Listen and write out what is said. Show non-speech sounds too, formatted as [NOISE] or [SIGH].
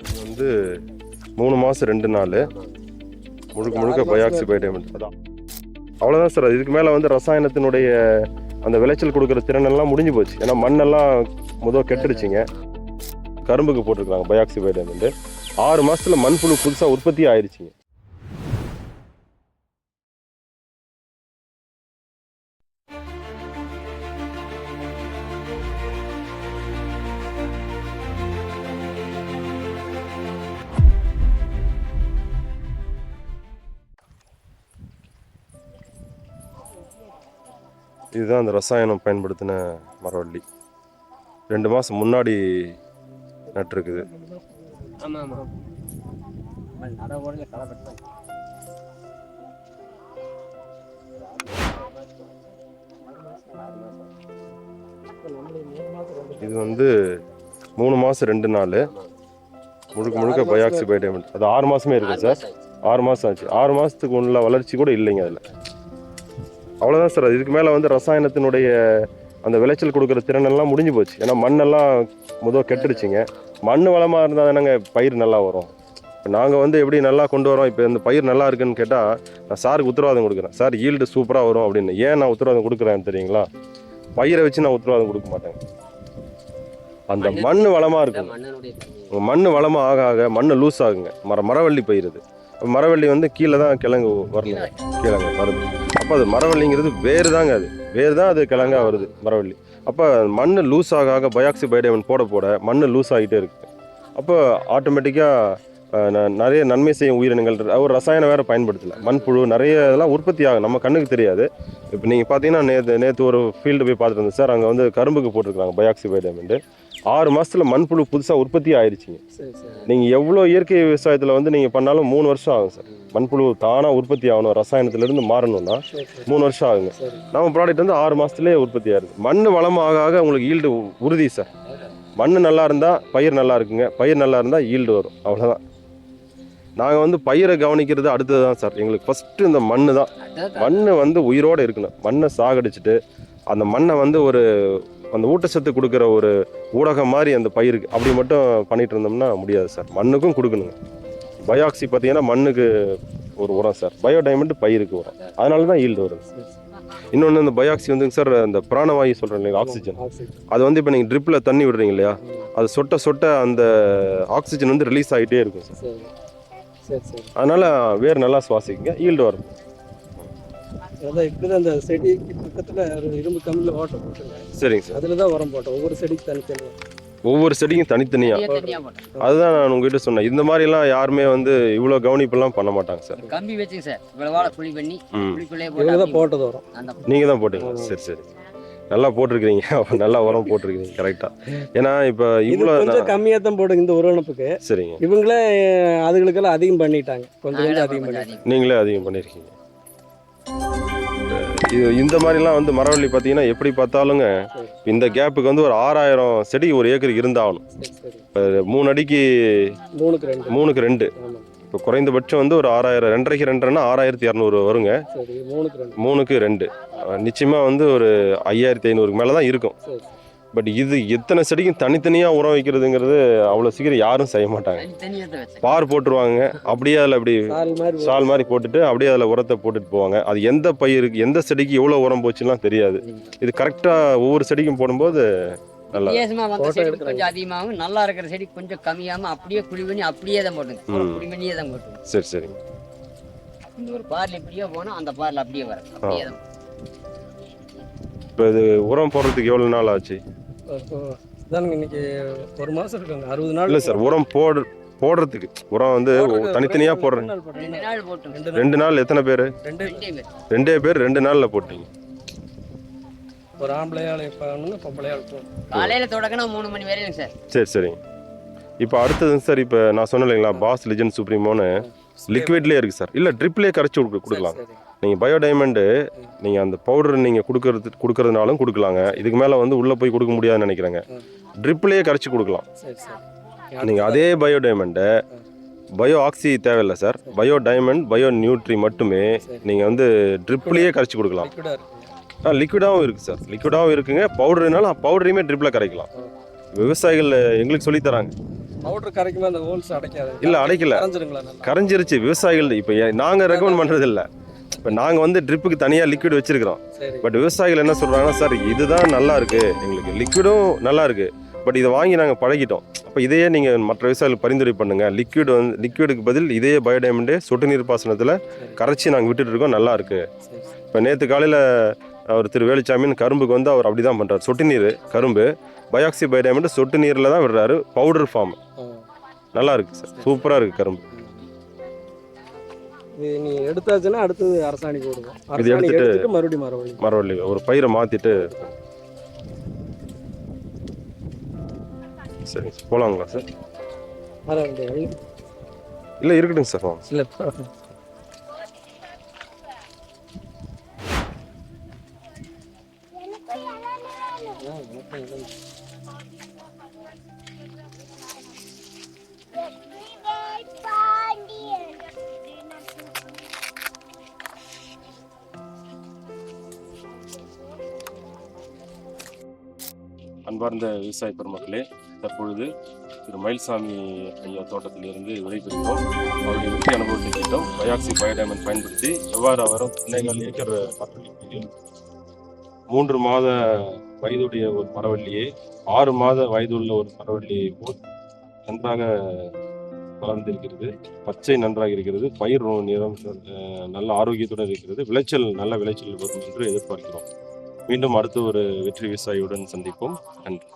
இது வந்து மூணு மாதம் ரெண்டு நாள். முழுக்க முழுக்க பயாக்சி பைடமெண்ட் அதான். அவ்வளோதான் சார் இதுக்கு மேலே வந்து ரசாயனத்தினுடைய அந்த விளைச்சல் கொடுக்குற திறனெல்லாம் முடிஞ்சு போச்சு. ஏன்னா மண்ணெல்லாம் முதல் கெட்டுருச்சுங்க கரும்புக்கு போட்டிருக்காங்க பயாக்சி பைடமெண்ட் ஆறு மாதத்தில் மண்புழு புதுசாக உற்பத்தி ஆயிடுச்சுங்க இதுதான் அந்த ரசாயனம் பயன்படுத்தின மரவள்ளி. ரெண்டு மாதம் முன்னாடி நட்டிருக்குது. இது வந்து மூணு மாதம் ரெண்டு நாள். முழுக்க முழுக்க பயாக்சி பைடமெண்ட் அது ஆறு மாதமே இருக்குது சார். ஆறு மாதம் ஆச்சு. ஆறு மாதத்துக்கு உள்ள வளர்ச்சி கூட இல்லைங்க அதில். அவ்வளோதான் சார். இதுக்கு மேலே வந்து ரசாயனத்தினுடைய அந்த விளைச்சல் கொடுக்குற திறனெல்லாம் முடிஞ்சு போச்சு. ஏன்னா மண்ணெல்லாம் முதல் கெட்டுருச்சுங்க மண் வளமாக இருந்தால் தானேங்க பயிர் நல்லா வரும். இப்போ நாங்கள் வந்து எப்படி நல்லா கொண்டு வரோம்? இப்போ இந்த பயிர் நல்லா இருக்குன்னு கேட்டால் நான் சாருக்கு உத்தரவாதம் கொடுக்குறேன். சார் ஈல்டு சூப்பராக வரும் அப்படின்னு. ஏன் நான் உத்தரவாதம் கொடுக்குறேன்னு தெரியுங்களா? பயிரை வச்சு நான் உத்தரவாதம் கொடுக்க மாட்டேன் அந்த மண் வளமாக இருக்கும் மண் வளமாக ஆக ஆக மண் லூஸ் ஆகுங்க. மர மரவள்ளி பயிறுது அப்ப மரவள்ளி வந்து கீழே தான் கிழங்கு வரணும். கிழங்கு வருது அப்போ அது மரவள்ளிங்கிறது வேறு தாங்க அது. வேறு தான் அது கிழங்கா வருது மரவள்ளி. அப்போ மண் லூஸ் ஆக ஆக பயாக்சி பைடமன் போட போட மண் லூஸ் ஆகிட்டே இருக்கு. அப்போ ஆட்டோமேட்டிக்காக நிறைய நன்மை செய்யும் உயிரினங்கள். ஒரு ரசாயனம் வேறு பயன்படுத்தல. மண்புழு நிறைய இதெல்லாம் உற்பத்தி ஆகும் நம்ம கண்ணுக்கு தெரியாது. இப்போ நீங்கள் பார்த்தீங்கன்னா நேற்று நேற்று ஒரு ஃபீல்டு போய் பார்த்துட்டு இருந்தேன். சார் அங்கே வந்து கரும்புக்கு போட்டிருக்காங்க பயாக்சி பைடமெண்ட் ஆறு மாசத்துல மண்புழு புதுசாக உற்பத்தி ஆயிடுச்சுங்க நீங்கள் எவ்வளோ இயற்கை விவசாயத்தில் வந்து நீங்கள் பண்ணாலும் மூணு வருஷம் ஆகும் சார். மண்புழு தானாக உற்பத்தி ஆகணும் ரசாயனத்திலிருந்து மாறணும்னா மூணு வருஷம் ஆகுங்க. நம்ம ப்ராடக்ட் வந்து ஆறு மாதத்துலேயே உற்பத்தி ஆகுது மண் வளமாக ஆக உங்களுக்கு ஈல்டு உறுதி சார். மண் நல்லா இருந்தால் பயிர் நல்லா இருக்குங்க. பயிர் நல்லா இருந்தால் ஈல்டு வரும். அவ்வளோதான் நாங்கள் வந்து பயிரை கவனிக்கிறது அடுத்தது தான் சார். எங்களுக்கு ஃபஸ்ட்டு இந்த மண் தான். மண் வந்து உயிரோடு இருக்கணும். மண்ணை சாகடிச்சிட்டு அந்த மண்ணை வந்து ஒரு அந்த ஊட்டச்சத்து கொடுக்குற ஒரு ஊடகம் மாதிரி அந்த பயிருக்கு அப்படி மட்டும் பண்ணிட்டு இருந்தோம்னா முடியாது சார். மண்ணுக்கும் கொடுக்கணுங்க. பயாக்சி பார்த்தீங்கன்னா மண்ணுக்கு ஒரு உரம் சார். பயோ டைமண்ட் பயிருக்கு உரம். அதனால தான் ஈல்டு சரி. இன்னொன்று இந்த பயாக்சி வந்துங்க சார் அந்த பிராணவாயு சொல்கிறேன் இல்லையா ஆக்சிஜன். அது வந்து இப்போ நீங்கள் ட்ரிப்பில் தண்ணி விடுறீங்க இல்லையா அது சொட்ட சொட்ட அந்த ஆக்சிஜன் வந்து ரிலீஸ் ஆகிட்டே இருக்கும் சரி. அதனால் வேர் நல்லா சுவாசிக்குங்க ஈல்டு வரும். அதான் இப்படி அந்த செடிக்கு பக்கத்துல ஒரு இரும்பு கம்பியில் ஓட்டை போட்டுருங்க சரிங்க சார். அதில் தான் உரம் போட்டோம். ஒவ்வொரு செடிக்கு தனித்தனி ஒவ்வொரு செடியும் தனித்தனியாக தனியா தனியா போட்டோம். அதுதான் நான் உங்ககிட்ட சொன்னேன். இந்த மாதிரிலாம் யாருமே வந்து இவ்வளோ கவனிப்பெல்லாம் பண்ண மாட்டாங்க சார். கம்பி வச்சுங்க சார். இவ்வளவு குழி பண்ணி ம். குழிக்குள்ளே தான் போட்டு போட்டது வரும் நீங்கள் தான் போட்டீங்களா சரி சரி. நல்லா போட்டிருக்கிறீங்க. [LAUGHS] நல்லா உரம் போட்டிருக்கிறீங்க. கரெக்டாக ஏன்னா இப்போ இவ்வளோ கொஞ்சம் கம்மியாக தான் போடுங்க இந்த உரவணைப்புக்கு சரிங்க. இவங்களே அதுகளுக்கெல்லாம் அதிகம் பண்ணிட்டாங்க. கொஞ்சம் கொஞ்சம் அதிகம் பண்ணி. நீங்களே அதிகம் பண்ணியிருக்கீங்க இது இந்த மாதிரிலாம் வந்து மரவள்ளி பார்த்தீங்கன்னா எப்படி பார்த்தாலுங்க. இந்த கேப்புக்கு வந்து ஒரு ஆறாயிரம் செடி ஒரு ஏக்கருக்கு இருந்தாகணும். மூணு அடிக்கு மூணுக்கு ரெண்டு. இப்போ குறைந்தபட்சம் வந்து ஒரு ஆறாயிரம் ரெண்டரைக்கு ரெண்டரைன்னா ஆறாயிரத்தி இரநூறு வருங்க. மூணுக்கு ரெண்டு. மூணுக்கு ரெண்டு. அஹ் நிச்சயமா வந்து ஒரு ஐயாயிரத்தி ஐநூறுக்கு மேலே தான் இருக்கும் பட் இது எத்தனை செடிக்கும் தனித்தனியாக உரம் வைக்கிறதுங்கிறது அவ்வளோ சீக்கிரம் யாரும் செய்ய மாட்டாங்க. பார் போட்டுருவாங்க. அப்படியே அதில் அப்படி சால் மாதிரி போட்டுட்டு அப்படியே அதில் உரத்தை போட்டுட்டு போவாங்க. அது எந்த பயிருக்கு எந்த செடிக்கு எவ்வளோ உரம் போச்சுலாம் தெரியாது. இது கரெக்டாக ஒவ்வொரு செடிக்கும் போடும்போது நல்லா வித்தியாசமா வந்த செடி. கொஞ்சம் அதிகமாகும் நல்லா இருக்கிற செடி கொஞ்சம் கம்மியாம அப்படியே குழி பண்ணி அப்படியே தான் போட்டுங்க. ம். குழி பண்ணியே தான் போட்டுங்க. சரி சரிங்க இந்த ஒரு பார்ல இப்படியே போனா அந்த பார்ல அப்படியே வரும். அப்படியே தான் இப்போ இது உரம் போடுறதுக்கு எவ்வளோ நாள் ஆச்சு? இதானுங்க இன்னைக்கு ஒரு மாதம் இருக்குங்க அறுபது நாள் இல்லை சார் உரம் போடு போடுறதுக்கு. உரம் வந்து தனித்தனியாக போடுறேன். ரெண்டு நாள் எத்தனை பேர்? ரெண்டு பேர். ரெண்டே பேர் ரெண்டு நாளில் போட்டீங்க. ஒரு காலையில தொடக்கணும் மூணு மணி வரையும் சார். சரி சரிங்க. இப்போ அடுத்ததுங்க சார் இப்போ நான் சொன்னேன் இல்லைங்களா பாஸ் லிஜன் சுப்ரீமோன்னு லிக்விட்லேயே இருக்குது சார் இல்லை ட்ரிப்லேயே கரைச்சி கொடுக்க கொடுக்கலாம். நீங்கள் பயோ டைமண்டு நீங்கள் அந்த பவுடர் நீங்கள் கொடுக்கறது கொடுக்கறதுனாலும் கொடுக்கலாங்க. இதுக்கு மேலே வந்து உள்ளே போய் கொடுக்க முடியாதுன்னு நினைக்கிறேங்க. ட்ரிப்லேயே கரைச்சி கொடுக்கலாம். நீங்கள் அதே பயோ டைமண்டை பயோ ஆக்சி தேவையில்லை sir. Bio diamond bio nutri மட்டுமே. நீங்கள் வந்து ட்ரிப்லேயே கரைச்சி கொடுக்கலாம். ஆ லிக்விடாகவும் இருக்குது சார் லிக்விடாகவும் இருக்குங்க. பவுடர்னாலும் பவுடரையுமே ட்ரிப்பில் கரைக்கலாம். விவசாயிகள் எங்களுக்கு சொல்லித் தராங்க. பவுடர் கரைக்குமா அந்த ஹோல்ஸ் அடைக்காது. இல்ல, அடைக்கல. கரைஞ்சிருச்சு. விவசாயிகள் இப்போ நாங்கள் ரெக்கமெண்ட் பண்ணுறது இல்லை இப்போ நாங்கள் வந்து ட்ரிப்புக்கு தனியாக லிக்விட் வச்சிருக்கிறோம். சரி. பட் விவசாயிகள் என்ன சொல்கிறாங்கன்னா சார் இதுதான் நல்லா இருக்கு. எங்களுக்கு லிக்விடும் நல்லா இருக்கு. பட் இதை வாங்கி நாங்கள் பழகிட்டோம். அப்போ இதையே நீங்கள் மற்ற விவசாயிகள் பரிந்துரை பண்ணுங்க. லிக்விட் வந்து லிக்விடுக்கு பதில் இதே பயோடைமண்டே சொட்டு நீர் பாசனத்தில் கரைச்சி நாங்கள் விட்டுட்டு இருக்கோம். நல்லா இருக்கு. சரி சரி. இப்போ நேற்று காலையில் அவர் திரு வேலுச்சாமின்னு கரும்புக்கு வந்து அவர் அப்படி தான் பண்ணுறாரு சொட்டு நீர் கரும்பு பயாக்சி பயோடைமண்ட் சொட்டு நீரில் தான் விடுறாரு. Powder form. நல்லா இருக்கு சார். சூப்பராக இருக்குது கரும்பு. இது நீ எடுத்தாச்சுன்னா அடுத்தது அரசாணி போடுவோம் இது அரசாணி எடுத்துட்டு- மறுபடியும் மரவள்ளி மரவள்ளி ஒரு பயிரை மாற்றிட்டு சார் போகலாங்களா சார்? இல்லை இருக்கட்டுங்க சார் இல்லை அன்பார்ந்த விவசாய பெருமக்களே தற்பொழுது திரு மயில்சாமி ஐயா தோட்டத்திலிருந்து விடைபெறுகிறோம் அவருடைய வெற்றி அனுபவத்தை கேட்டோம். பயாக்சி பயோடைமண்ட் பயன்படுத்தி எவ்வாறு அவரும் பிள்ளைகள் ஏக்கர் மூன்று மாத வயதுடைய ஒரு மரவள்ளியை ஆறு மாத வயதுள்ள ஒரு மரவள்ளியை போல் நன்றாக வளர்ந்திருக்கிறது. பச்சை நன்றாக இருக்கிறது. பயிர் நிறம் நல்ல ஆரோக்கியத்துடன் இருக்கிறது. விளைச்சல் நல்ல விளைச்சல் வரும் என்று எதிர்பார்க்கிறோம். மீண்டும் அடுத்த ஒரு வெற்றி விவசாயியுடன் சந்திப்போம். நன்றி.